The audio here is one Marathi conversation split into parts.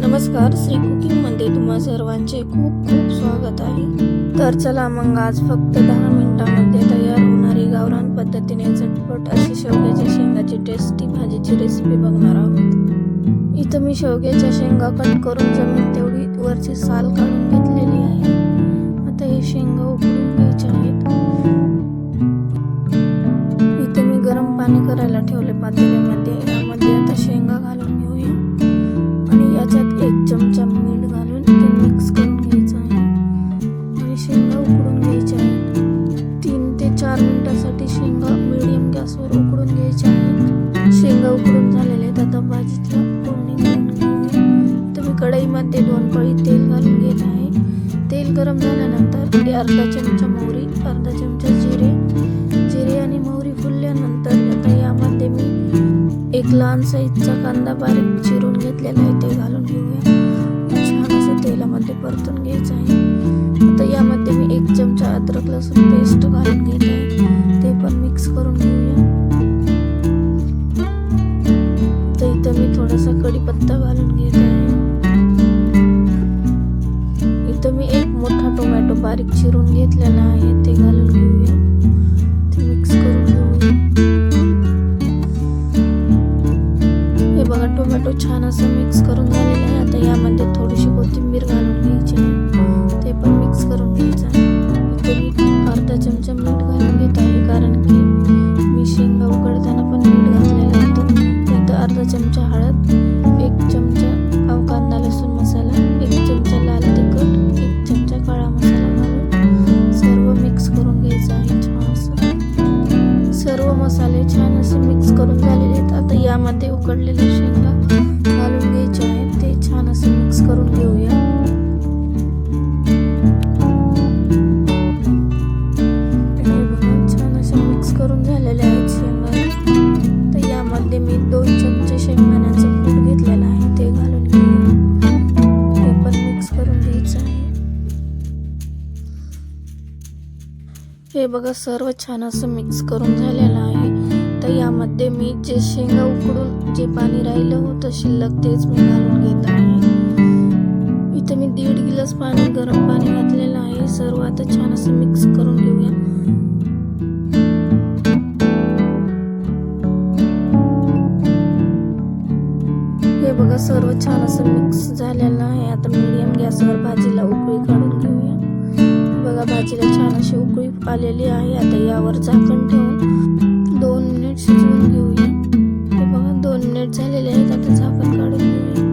नमस्कार श्री कुकिंगमध्ये तुम्हा सर्वांचे खूप खूप स्वागत आहे. तर चला मग आज फक्त दहा मिनिटांमध्ये तयार होणारी गावरान पद्धतीने झटपट अशी शेवग्याच्या शेंगाची टेस्टी भाजीची रेसिपी बघणार आहोत. इथं मी शेवग्याच्या शेंगा कट करून जमीन तेवढी वरची साल काढून घेतलेली आहे. आता हे शेंगा उकडून घ्यायचे आहेत. इथे मी गरम पाणी करायला ठेवले पातेल्यामध्ये. यामध्ये आता शेंगा घालून घेऊ. कढईमध्ये दोन पळी तेल घालून घेत आहे. तेल गरम झाल्यानंतर अर्धा चमचा मोहरी अर्धा चमचा जिरे जिरे आणि मोहरी फुलल्यानंतर आता यामध्ये मी एक लहान साईजचा कांदा बारीक चिरून घेतलेला आहे ते घालून घेऊया. छान असं तेलामध्ये परतून घ्यायचं आहे. आता यामध्ये मी एक चमचा अद्रक लसूण पेस्ट घालून घेत आहे. ते पण मिक्स करून घेऊया. तर इथं मी थोडासा कढीपत्ता घालून घेत मोठा टोमॅटो बारीक चिरून घेतलेला आहे ते घालून घेऊया. ते मिक्स करून यामध्ये उकडलेले शेंगा घालून घ्यायचे आहेत. ते छान असं मिक्स करून घेऊया. छान असं मिक्स करून झालेले आहेत शेंगा. तर यामध्ये मी दोन चमचे शेंगदाण्याचं कूट घेतलेलं आहे. ते घालून घेऊया. ते पण मिक्स करून घ्यायचं आहे. हे बघा सर्व छान असं मिक्स करून झालेलं आहे. त्यामध्ये मी जे शेंगा उकडून जे पाणी राहिलं होतं शिल्लक तेच मी घालून घेत आहे. इथे मी दीड गिलास पाणी गरम पाणी घातलेलं आहे. सर्व आता छान असं मिक्स करून घेऊया. हे बघा सर्व छान असं मिक्स झालेलं आहे. आता मीडियम गॅसवर भाजीला उकळी काढून घेऊया. बघा भाजीला छान अशी उकळी आलेली आहे. आता यावर झाकण ठेवून मिनिट शिजवून घेऊया. हे बघा दोन मिनिट झालेले आहेत आता झाकण काढून घेऊया.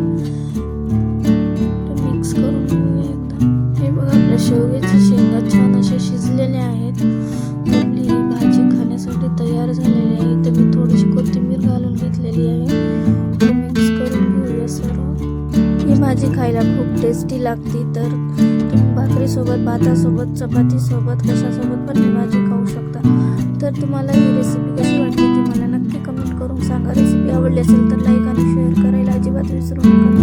मिक्स करून घेऊया एकदा. हे बघा आपल्या शेवग्याची शेंगा छान असे शिजलेले आहेत. आपली ही भाजी खाण्यासाठी तयार झालेली आहे. इथे मी थोडीशी कोथिंबीर घालून घेतलेली आहे. मिक्स करून घेऊया सर्व. ही भाजी खायला खूप टेस्टी लागते तर तुम्ही भाकरीसोबत भातासोबत चपातीसोबत कशासोबत पण ही भाजी खाऊ शकता. तर तुम्हाला ही रेसिपी आवडली असेल तर लाईक आणि शेअर करायला अजिबात विसरू नका.